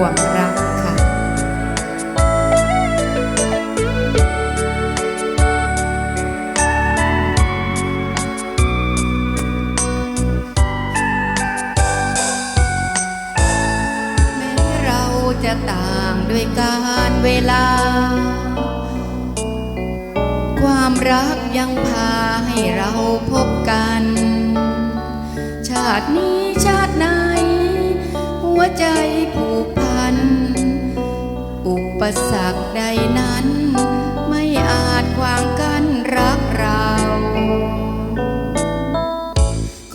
วงรักค่ะ แม้เราจะต่างด้วยการเวลา ความรักยังพาให้เราพบกัน ชาตินี้ชาติไหน หัวใจผู ปสรรคใดนั้น ไม่อาจขวางกั้นรักเรา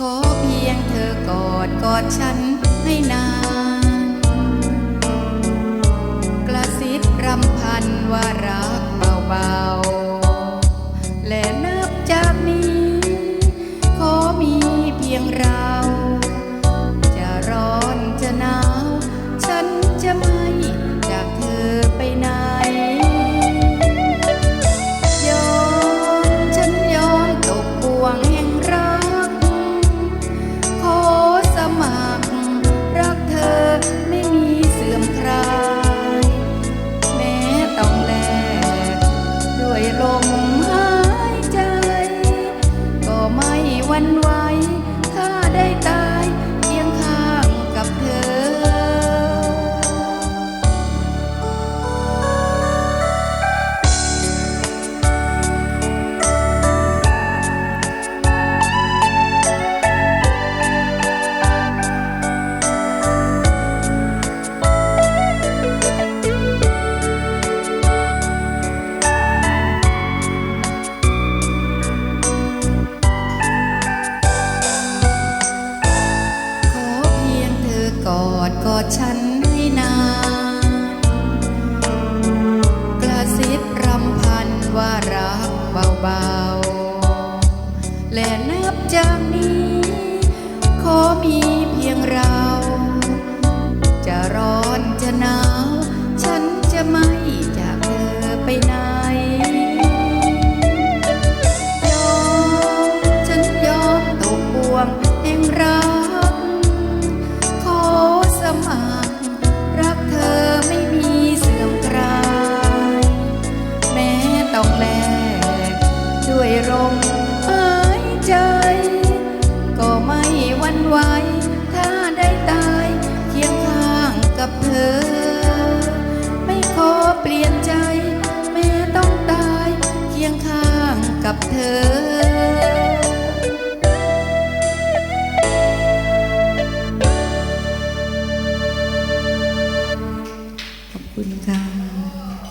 ขอเพียงเธอกอดกอดฉัน ดกอดฉันให้นาน กระซิบรำพันว่ารักเบาๆ และนับจากนี้ ขอมีเพียงเรา จะรอ วันไหวถ้าได้ตายเคียงข้างกับเธอ ไม่ขอเปลี่ยนใจ แม้ต้องตายเคียงข้างกับเธอ